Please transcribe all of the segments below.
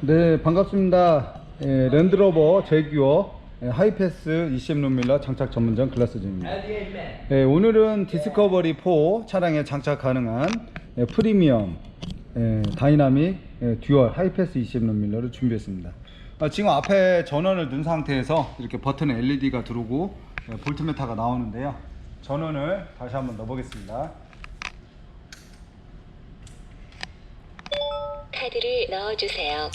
네, 반갑습니다. 예, 랜드로버 제규어 예, 하이패스 20 룸밀러 장착 전문점 글라스진입니다. 예, 오늘은 디스커버리 4 차량에 장착 가능한 예, 프리미엄 예, 다이나믹 예, 듀얼 하이패스 20 룸밀러를 준비했습니다. 아, 지금 앞에 전원을 넣은 상태에서 이렇게 버튼에 LED가 들어오고 예, 볼트메타가 나오는데요. 전원을 다시 한번 넣어 보겠습니다. 카드를 넣어주세요.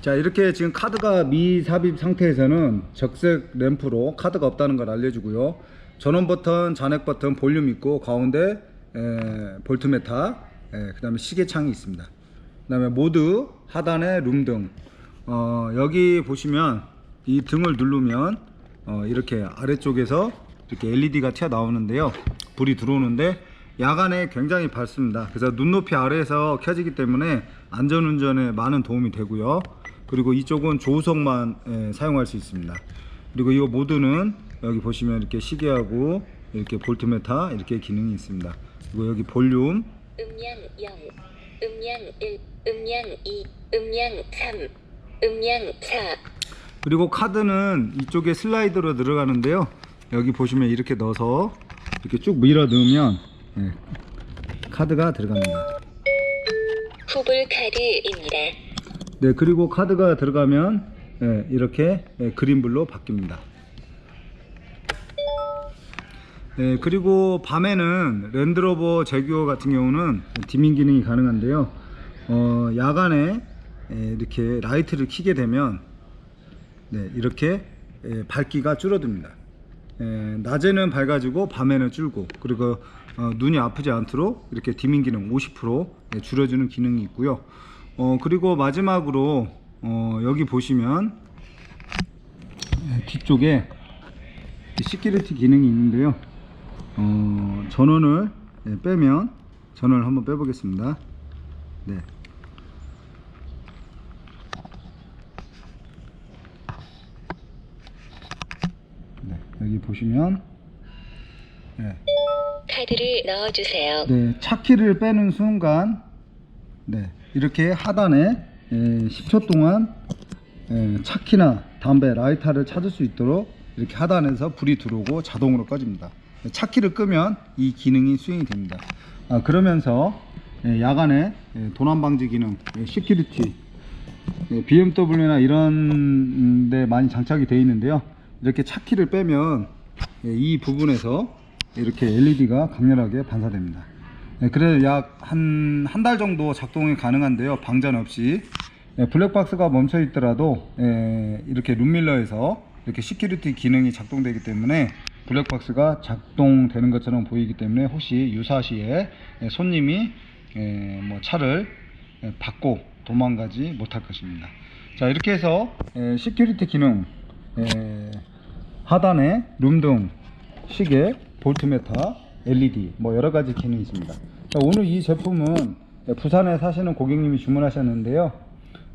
자 이렇게 지금 카드가 미삽입 상태에서는 적색 램프로 카드가 없다는 걸 알려주고요. 전원 버튼, 잔액 버튼, 볼륨 있고 가운데 에, 볼트메타 그 다음에 시계창이 있습니다. 그 다음에 모드 하단에 룸등. 어, 여기 보시면 이 등을 누르면 어, 이렇게 아래쪽에서 이렇게 LED가 튀어나오는데요. 불이 들어오는데 야간에 굉장히 밝습니다. 그래서 눈높이 아래에서 켜지기 때문에 안전운전에 많은 도움이 되고요. 그리고 이쪽은 조석만 예, 사용할 수 있습니다. 그리고 이 모드는 여기 보시면 이렇게 시계하고 이렇게 볼트메타 이렇게 기능이 있습니다. 그리고 여기 볼륨. 음량 0, 음량 1, 음량 2, 음량 3, 음량 4. 그리고 카드는 이쪽에 슬라이드로 들어가는데요. 여기 보시면 이렇게 넣어서 이렇게 쭉 밀어 넣으면 예, 카드가 들어갑니다. 후불 카드입니다. 네 그리고 카드가 들어가면 예, 이렇게 예, 그린불로 바뀝니다. 네, 그리고 밤에는 랜드로버 제규어 같은 경우는 디밍 기능이 가능한데요. 어, 야간에 예, 이렇게 라이트를 켜게 되면 네, 이렇게 예, 밝기가 줄어듭니다 예, 낮에는 밝아지고 밤에는 줄고 그리고 어, 눈이 아프지 않도록 이렇게 디밍 기능 50% 예, 줄여주는 기능이 있고요. 어, 그리고 마지막으로 어, 여기 보시면 예, 뒤쪽에 시큐리티 기능이 있는데요. 어, 전원을 예, 빼면 전원을 한번 빼보겠습니다. 네. 네, 여기 보시면 네, 카드를 넣어주세요. 네, 차키를 빼는 순간 네, 이렇게 하단에 예, 10초 동안 예, 차키나 담배, 라이터를 찾을 수 있도록 이렇게 하단에서 불이 들어오고 자동으로 꺼집니다. 차키를 끄면 이 기능이 수행이 됩니다. 아, 그러면서 예, 야간에 예, 도난 방지 기능, 예, 시큐리티, 예, BMW나 이런 데 많이 장착이 되어 있는데요. 이렇게 차키를 빼면 예, 이 부분에서 이렇게 LED가 강렬하게 반사됩니다. 네, 그래서 약 한 한 달 정도 작동이 가능한데요. 방전 없이 예, 블랙박스가 멈춰 있더라도 예, 이렇게 룸밀러에서 이렇게 시큐리티 기능이 작동되기 때문에 블랙박스가 작동되는 것처럼 보이기 때문에 혹시 유사시에 예, 손님이 예, 뭐 차를 예, 받고 도망가지 못할 것입니다. 자 이렇게 해서 예, 시큐리티 기능 예, 하단에 룸등 시계 볼트메타 LED 뭐 여러 가지 기능이 있습니다. 자, 오늘 이 제품은 부산에 사시는 고객님이 주문하셨는데요.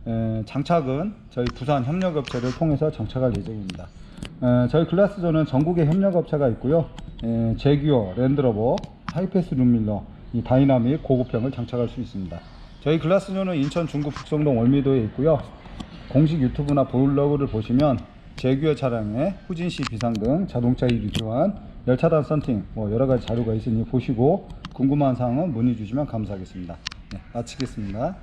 에, 장착은 저희 부산 협력업체를 통해서 장착할 예정입니다. 에, 저희 글라스존은 전국에 협력업체가 있고요. 에, 제규어, 랜드로버, 하이패스 룸밀러, 이 다이나믹 고급형을 장착할 수 있습니다. 저희 글라스존은 인천 중구 북성동 월미도에 있고요. 공식 유튜브나 블로그를 보시면 제규어 차량의 후진시 비상등, 자동차 이류 교환, 열차단 썬팅 뭐 여러 가지 자료가 있으니 보시고 궁금한 사항은 문의 주시면 감사하겠습니다. 네, 마치겠습니다.